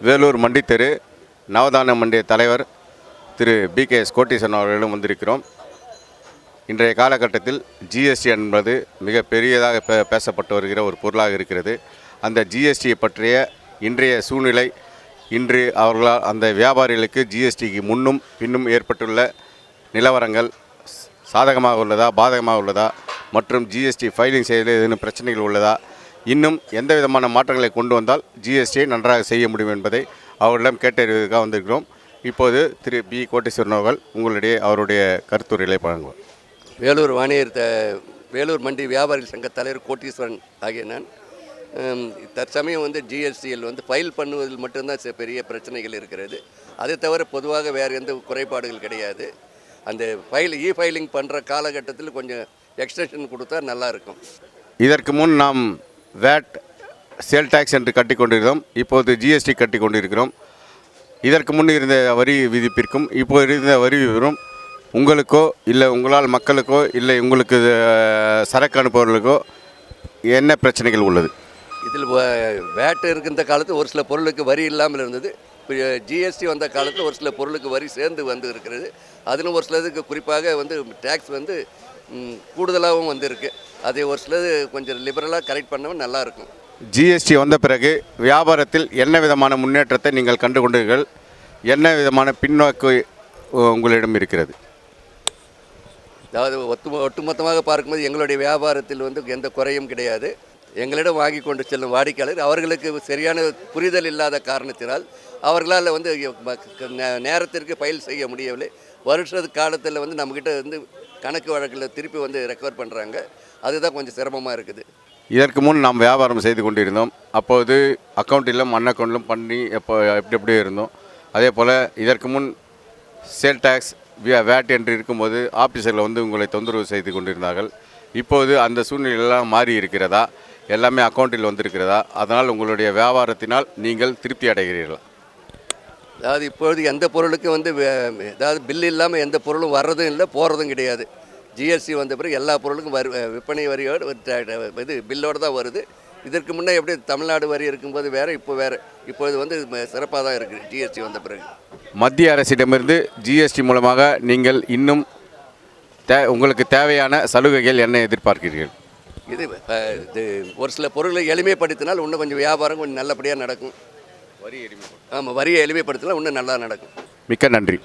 வேலூர் மண்டித்தெரு நவதான மண்டிய தலைவர் Thiru P K S Kotteesan அவர்களிடம் வந்திருக்கிறோம். இன்றைய காலகட்டத்தில் ஜிஎஸ்டி என்பது மிக பெரியதாக பே பேசப்பட்டு வருகிற ஒரு பொருளாக இருக்கிறது. அந்த ஜிஎஸ்டியை பற்றிய இன்றைய சூழ்நிலை இன்று அவர்களால் அந்த வியாபாரிகளுக்கு ஜிஎஸ்டிக்கு முன்னும் பின்னும் ஏற்பட்டுள்ள நிலவரங்கள் சாதகமாக உள்ளதா பாதகமாக உள்ளதா மற்றும் ஜிஎஸ்டி ஃபைலிங் செய்வதில் ஏதேனும் பிரச்சனைகள் உள்ளதா இன்னும் எந்த விதமான மாற்றங்களை கொண்டு வந்தால் ஜிஎஸ்டியை நன்றாக செய்ய முடியும் என்பதை அவர்களிடம் கேட்டறிவதற்காக வந்திருக்கிறோம். இப்போது திரு பி கோட்டீஸ்வரன் அவர்கள் உங்களுடைய அவருடைய கருத்துரைகளை வழங்குவார். வேலூர் வாணியர் வேலூர் மண்டி வியாபாரிகள் சங்க தலைவர் கோட்டீஸ்வரன் ஆகிய நான் தற்சமயம் வந்து ஜிஎஸ்டியில் வந்து ஃபைல் பண்ணுவதில் மட்டும்தான் பெரிய பிரச்சனைகள் இருக்கிறது. அதை தவிர பொதுவாக வேறு எந்த குறைபாடுகள் கிடையாது. அந்த ஃபைல் இ ஃபைலிங் பண்ணுற காலகட்டத்தில் கொஞ்சம் எக்ஸ்டென்ஷன் கொடுத்தா நல்லா இருக்கும். இதற்கு முன் நாம் வேட் சேல் டேக்ஸ் என்று கட்டி கொண்டிருந்தோம் இப்போது ஜிஎஸ்டி கட்டி கொண்டிருக்கிறோம் இதற்கு முன் இருந்த வரி விதிப்பிற்கும் இப்போ இருந்த வரி விவரம் உங்களுக்கோ இல்லை உங்களால் மக்களுக்கோ இல்லை உங்களுக்கு சரக்கு அனுப்புவர்களுக்கோ என்ன பிரச்சனைகள் உள்ளது? இதில் வேட்டு இருக்கின்ற காலத்தில் ஒரு சில பொருளுக்கு வரி இல்லாமல் இருந்தது. ஜிஎஸ்டி வந்த காலத்தில் ஒரு சில பொருளுக்கு வரி சேர்ந்து வந்து இருக்கிறது. அதில் ஒரு சிலதுக்கு குறிப்பாக வந்து டேக்ஸ் வந்து கூடுதலாகவும் வந்திருக்கு. அதை ஒரு சிலது கொஞ்சம் லிபரலாக கரெக்ட் பண்ணவும் நல்லா இருக்கும் ஜிஎஸ்டி வந்த பிறகு வியாபாரத்தில் என்ன விதமான முன்னேற்றத்தை நீங்கள் கண்டு கொண்டீர்கள் என்ன விதமான பின்னோக்கு உங்களிடம் இருக்கிறது? அதாவது ஒட்டு ஒட்டுமொத்தமாக பார்க்கும்போது எங்களுடைய வியாபாரத்தில் வந்து எந்த குறையும் கிடையாது. எங்களிடம் வாங்கி கொண்டு செல்லும் வாடிக்கையாளர் அவர்களுக்கு சரியான புரிதல் இல்லாத காரணத்தினால் அவர்களால் வந்து நேரத்திற்கு பயில் செய்ய முடியவில்லை. வருஷ காலத்தில் வந்து நம்மக்கிட்ட வந்து கணக்கு வழக்கில் திருப்பி வந்து ரெக்கவர் பண்ணுறாங்க அதுதான் கொஞ்சம் சிரமமாக இருக்குது. இதற்கு முன் நாம் வியாபாரம் செய்து கொண்டிருந்தோம். அப்போது அக்கௌண்ட்டிலும் அன் அக்கௌண்ட்டிலும் பண்ணி எப்போ எப்படி எப்படியோ இருந்தோம். அதே போல் இதற்கு முன் சேல் டேக்ஸ் வேட் என்று இருக்கும்போது ஆஃபீஸரில் வந்து உங்களை தொந்தரவு செய்து கொண்டிருந்தார்கள். இப்போது அந்த சூழ்நிலையெல்லாம் மாறி இருக்கிறதா? எல்லாமே அக்கௌண்ட்டில் வந்திருக்கிறதா? அதனால் உங்களுடைய வியாபாரத்தினால் நீங்கள் திருப்தி அடைகிறீர்களா? அதாவது இப்பொழுது எந்த பொருளுக்கும் வந்து அதாவது பில் இல்லாமல் எந்த பொருளும் வர்றதும் இல்லை போகிறதும் கிடையாது. ஜிஎஸ்டி வந்த பிறகு எல்லா பொருளுக்கும் வரி விற்பனை வரியோடு இது பில்லோடு தான் வருது. இதற்கு முன்னே எப்படி தமிழ்நாடு வரி இருக்கும்போது வேறு இப்போ வேறு. இப்போது வந்து சிறப்பாக தான் இருக்குது ஜிஎஸ்டி வந்த பிறகு. மத்திய அரசிடமிருந்து ஜிஎஸ்டி மூலமாக நீங்கள் இன்னும் தே உங்களுக்கு தேவையான சலுகைகள் என்ன எதிர்பார்க்கிறீர்கள்? இது இது ஒரு சில பொருளை எளிமைப்படுத்தினால் இன்னும் கொஞ்சம் வியாபாரம் கொஞ்சம் நல்லபடியாக நடக்கும். வரி எளிமை ஆமாம் வரியை எளிமைப்படுத்தினால் இன்னும் நல்லா நடக்கும். மிக்க நன்றி.